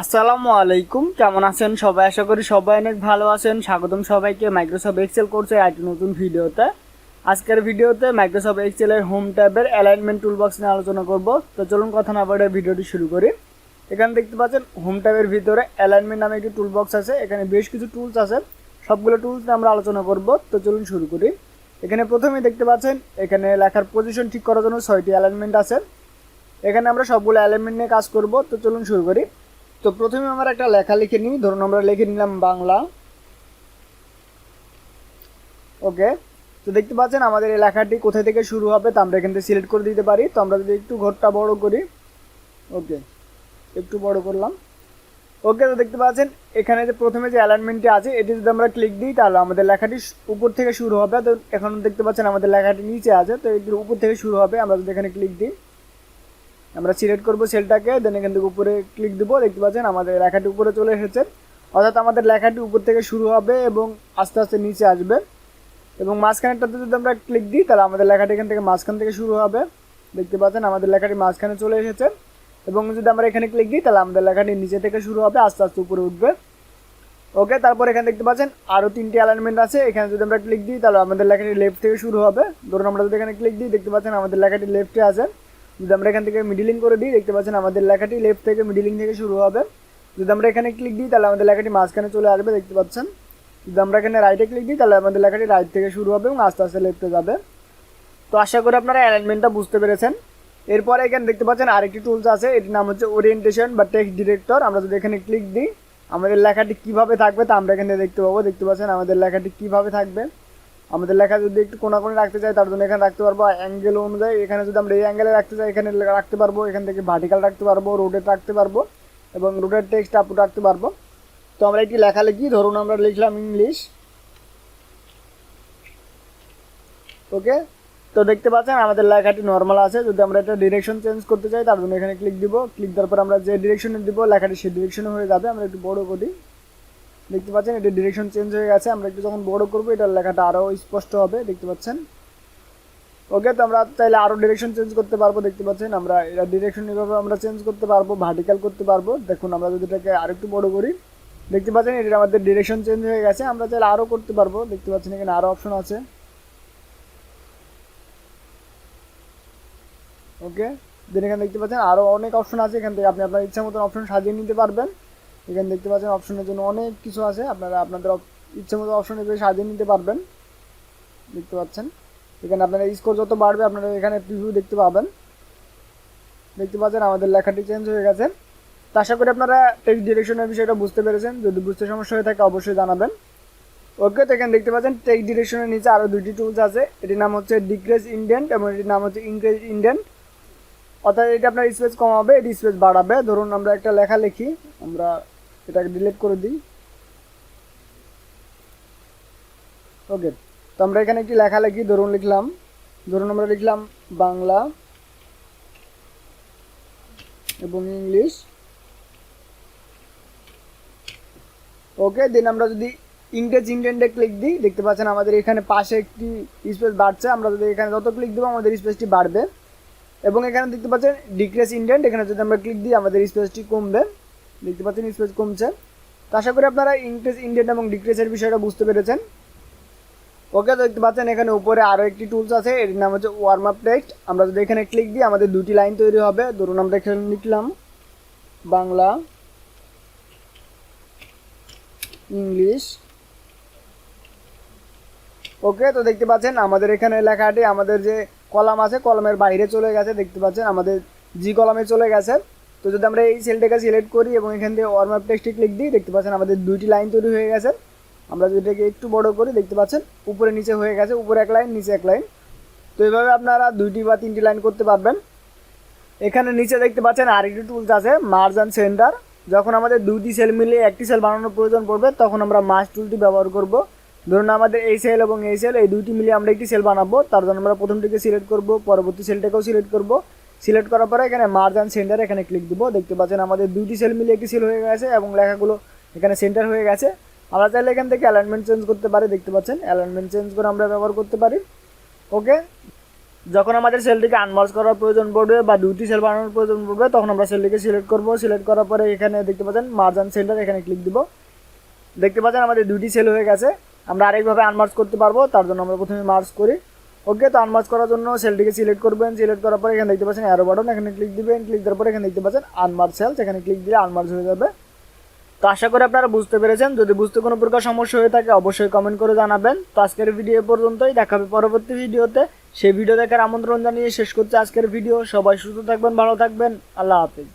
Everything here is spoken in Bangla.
আসসালামু আলাইকুম। কেমন আছেন সবাই? আশা করি সবাই অনেক ভালো আছেন। স্বাগতম সবাইকে। মাইক্রোসফট এক্সেল করছে একটি নতুন ভিডিওতে। আজকের ভিডিওতে মাইক্রোসফট এক্সেলের হোম ট্যাবের অ্যালাইনমেন্ট টুলবক্স নিয়ে আলোচনা করব। তো চলুন কথা না বলে ভিডিওটি শুরু করি। এখানে দেখতে পাচ্ছেন হোম ট্যাবের ভিতরে অ্যালাইনমেন্ট নামে একটি টুলবক্স আছে। এখানে বেশ কিছু টুলস আছে। সবগুলো টুলস নিয়ে আমরা আলোচনা করব। তো চলুন শুরু করি। এখানে প্রথমেই দেখতে পাচ্ছেন, এখানে লেখার পজিশন ঠিক করার জন্য ছয়টি অ্যালাইনমেন্ট আছে। এখানে আমরা সবগুলো অ্যালাইনমেন্ট নিয়ে কাজ করব। তো চলুন শুরু করি। তো প্রথমে আমরা একটা লেখা লিখে নিই। ধরুন আমরা লিখে নিলাম বাংলা। ওকে, তো দেখতে পাচ্ছেন আমাদের এই লেখাটি কোথায় থেকে শুরু হবে তা আমরা এখান থেকে সিলেক্ট করে দিতে পারি। তো আমরা যদি একটু ঘরটা বড় করি, ওকে, একটু বড় করলাম। ওকে, তো দেখতে পাচ্ছেন এখানে যে প্রথমে যে অ্যালাইনমেন্টটি আছে, এটি যদি আমরা ক্লিক দিই, তাহলে আমাদের লেখাটি উপর থেকে শুরু হবে। তো এখন দেখতে পাচ্ছেন আমাদের লেখাটি নিচে আছে, তো এটির উপর থেকে শুরু হবে। আমরা যদি এখানে ক্লিক দিই আমরা সিলেক্ট করব সেলটাকে দেন এখান থেকে উপরে ক্লিক দেবো, দেখতে পাচ্ছেন আমাদের লেখাটি উপরে চলে এসেছে। অর্থাৎ আমাদের লেখাটি উপর থেকে শুরু হবে এবং আস্তে আস্তে নিচে আসবে। এবং মাঝখানেরটাতে যদি আমরা ক্লিক দিই, তাহলে আমাদের লেখাটি এখান থেকে মাঝখান থেকে শুরু হবে। দেখতে পাচ্ছেন আমাদের লেখাটি মাঝখানে চলে এসেছে। এবং যদি আমরা এখানে ক্লিক দিই, তাহলে আমাদের লেখাটি নিচে থেকে শুরু হবে, আস্তে আস্তে উপরে উঠবে। ওকে তারপর এখানে দেখতে পাচ্ছেন আরও তিনটি অ্যালাইনমেন্ট আছে। এখানে যদি আমরা ক্লিক দিই, তাহলে আমাদের লেখাটি লেফট থেকে শুরু হবে। ধরুন আমরা যদি এখানে ক্লিক দিই, দেখতে পাচ্ছেন আমাদের লেখাটি লেফটে আছে। যদি আমরা এখান থেকে মিডিলিং করে দিই, দেখতে পাচ্ছেন আমাদের লেখাটি লেফট থেকে মিডিলিং থেকে শুরু হবে। যদি আমরা এখানে ক্লিক দিই, তাহলে আমাদের লেখাটি মাঝখানে চলে আসবে, দেখতে পাচ্ছেন। যদি আমরা এখানে রাইটে ক্লিক দিই, তাহলে আমাদের লেখাটি রাইট থেকে শুরু হবে এবং আস্তে আস্তে লেফটে যাবে। তো আশা করি আপনারা অ্যালাইনমেন্টটা বুঝতে পেরেছেন। এরপরে এখানে দেখতে পাচ্ছেন আরেকটি টুলস আছে, এটির নাম হচ্ছে ওরিয়েন্টেশন বা টেক্সট ডিরেক্টর আমরা যদি এখানে ক্লিক দিই, আমাদের লেখাটি কীভাবে থাকবে তা আমরা এখানে দেখতে পাবো। দেখতে পাচ্ছেন আমাদের লেখাটি কীভাবে থাকবে। আমাদের লেখা যদি একটু কোনাকুনি রাখতে চাই, তার জন্য এখানে রাখতে পারব অ্যাঙ্গেল অনুযায়ী। এখানে যদি আমরা এই অ্যাঙ্গেলে রাখতে চাই, এখানে রাখতে পারব, এখান থেকে ভার্টিক্যাল রাখতে পারব রোডেট রাখতে পারব, এবং রোডের টেক্সট আপ রাখতে পারব। তো আমরা একটি লেখা লিখি, ধরুন আমরা লিখলাম ইংলিশ ওকে তো দেখতে পাচ্ছেন, আমাদের লেখাটি নর্মাল আছে। যদি আমরা এটা ডিরেকশন চেঞ্জ করতে চাই, তার জন্য এখানে ক্লিক দিব। ক্লিক দেওয়ার পর আমরা যে ডিরেকশনে দিব, লেখাটি সেই ডিরেকশনে হয়ে যাবে। আমরা একটু বড় করি। দেখতে পাচ্ছেন এটা ডিরেকশন চেঞ্জ হয়ে গেছে। আমরা একটু যখন বড় করব, এটার লেখাটা আরও স্পষ্ট হবে, দেখতে পাচ্ছেন? ওকে, তো আমরা চাইলে আরও ডিরেকশন চেঞ্জ করতে পারব, দেখতে পাচ্ছেন? আমরা এটা ডিরেকশন এভাবে আমরা চেঞ্জ করতে পারব ভার্টিক্যাল করতে পারব। দেখুন, আমরা যদি এটাকে আরেকটু বড় করি, দেখতে পাচ্ছেন এটা আমাদের ডিরেকশন চেঞ্জ হয়ে গেছে। আমরা চাইলে আরও করতে পারব, দেখতে পাচ্ছেন, এখানে আরও অপশন আছে। ওকে দেন এখানে দেখতে পাচ্ছেন আরও অনেক অপশন আছে। এখান থেকে আপনি আপনার ইচ্ছা মতন অপশন সাজিয়ে নিতে পারবেন। এখানে দেখতে পাচ্ছেন অপশনের জন্য অনেক কিছু আছে। আপনারা আপনাদের ইচ্ছে মতো অপশন এগুলো সাজিয়ে নিতে পারবেন। দেখতে পাচ্ছেন। এখানে আপনার স্কোর যত বাড়বে, আপনারা এখানে প্রিভিউ দেখতে পাবেন। দেখতে পাচ্ছেন, আমাদের লেখাটি চেঞ্জ হয়ে গেছে। তো আশা করি আপনারা টেক্সট ডিরেকশনের বিষয়টা বুঝতে পেরেছেন। যদি বুঝতে সমস্যা হয়ে থাকে, অবশ্যই জানাবেন। ওকে তো এখানে দেখতে পাচ্ছেন টেক্সট ডিরেকশনের নিচে আরও দুইটি টুলস আছে। এটির নাম হচ্ছে ডিক্রেজ ইন্ডেন্ট এবং এটির নাম হচ্ছে ইনক্রেজ ইন্ডেন্ট অর্থাৎ এটা আপনার স্পেস কমাবে, এটি স্পেস বাড়াবে। ধরুন আমরা একটা লেখা লিখি, আমরা এটাকে ডিলিট করে দিই। ওকে তো আমরা এখানে একটি লেখা লিখি, ধরুন লিখলাম, ধরুন আমরা লিখলাম বাংলা এবং ইংলিশ। ওকে দেন আমরা যদি ইংরেজ ইন্ডেন্টে ক্লিক দিই, দেখতে পাচ্ছেন আমাদের এখানে পাশে একটি স্পেস বাড়ছে, আমরা যদি এখানে যত ক্লিক দেবো, আমাদের স্পেসটি বাড়বে। এবং এখানে দেখতে পাচ্ছেন ডিক্রেস ইন্ডেন্ট এখানে যদি আমরা ক্লিক দিই, আমাদের স্পেসটি কমবে। দেখতে পাচ্ছেন স্পেস কমছে। তো আশা করি আপনারা ইনক্রেস ইন্ডেন্ট এবং ডিক্রেসের বিষয়টা বুঝতে পেরেছেন। ওকে দেখতে পাচ্ছেন এখানে উপরে আরও একটি টুলস আছে এটির নাম হচ্ছে ওয়ার্ম আপ টেক্সট আমরা যদি এখানে ক্লিক দিই, আমাদের দুটি লাইন তৈরি হবে। ধরুন আমরা এখানে লিখলাম বাংলা, ইংলিশ। ওকে, তো দেখতে পাচ্ছেন আমাদের এখানে লেখাটি আমাদের যে কলাম আছে, কলমের বাইরে চলে গেছে, দেখতে পাচ্ছেন আমাদের জি কলামে চলে গেছে। তো যদি আমরা এই সেলটাকে সিলেক্ট করি এবং এখান থেকে ওয়ার্ম আপ টেক্সটে ক্লিক দিই, দেখতে পাচ্ছেন আমাদের দুইটি লাইন তৈরি হয়ে গেছে। আমরা যদি এটাকে একটু বড় করি, দেখতে পাচ্ছেন উপরে নিচে হয়ে গেছে, উপরে এক লাইন নিচে এক লাইন তো এইভাবে আপনারা দুইটি বা তিনটি লাইন করতে পারবেন। এখানে নিচে দেখতে পাচ্ছেন আরেকটি টুলস আছে মার্জ অ্যান্ড সেন্টার যখন আমাদের দুইটি সেল মিলিয়ে একটি সেল বানানোর প্রয়োজন পড়বে, তখন আমরা মার্জ টুলটি ব্যবহার করব। ধরুন আমাদের এই সেল এবং এই সেল এই দুইটি মিলিয়ে আমরা একটি সেল বানাবো। তার জন্য আমরা প্রথমটিকে সিলেক্ট করব, পরবর্তী সেলটাকেও সিলেক্ট করব। সিলেক্ট করার পরে এখানে মার্জ অ্যান্ড সেন্টার এখানে ক্লিক দিব। দেখতে পাচ্ছেন আমাদের দুইটি সেল মিলিয়ে একটি সেল হয়ে গেছে এবং লেখাগুলো এখানে সেন্টার হয়ে গেছে। আমরা চাইলে এখান থেকে অ্যালাইনমেন্ট চেঞ্জ করতে পারি, দেখতে পাচ্ছেন? অ্যালাইনমেন্ট চেঞ্জ করে আমরা ব্যবহার করতে পারি। ওকে যখন আমাদের সেলটিকে আনমার্জ করার প্রয়োজন পড়বে বা দুটি সেল বানানোর প্রয়োজন পড়বে, তখন আমরা সেলটিকে সিলেক্ট করব। সিলেক্ট করার পরে এখানে দেখতে পাচ্ছেন মার্জান সেন্টার এখানে ক্লিক দিব। দেখতে পাচ্ছেন আমাদের দুটি সেল হয়ে গেছে। আমরা আরেকভাবে আনমার্জ করতে পারব, তার জন্য আমরা প্রথমে মার্জ করি। ওকে তো আনমার্জ করার জন্য সেলটিকে সিলেক্ট করবেন। সিলেক্ট করার পরে এখানে দেখতে পাচ্ছেন অ্যারো বাটন এখানে ক্লিক দিবেন। ক্লিক দেওয়ার পরে এখানে দেখতে পাচ্ছেন আনমার্জ সেল এখানে ক্লিক দিলে আনমার্জ হয়ে যাবে। তো আশা করি আপনারা বুঝতে পেরেছেন। যদি বুঝতে কোনো প্রকার সমস্যা হয়ে থাকে, অবশ্যই কমেন্ট করে জানাবেন। তো আজকের ভিডিও পর্যন্তই। দেখা হবে পরবর্তী ভিডিওতে সেই ভিডিও দেখার আমন্ত্রণ জানিয়ে শেষ করছে আজকের ভিডিও সবাই সুস্থ থাকবেন, ভালো থাকবেন। আল্লাহ হাফিজ।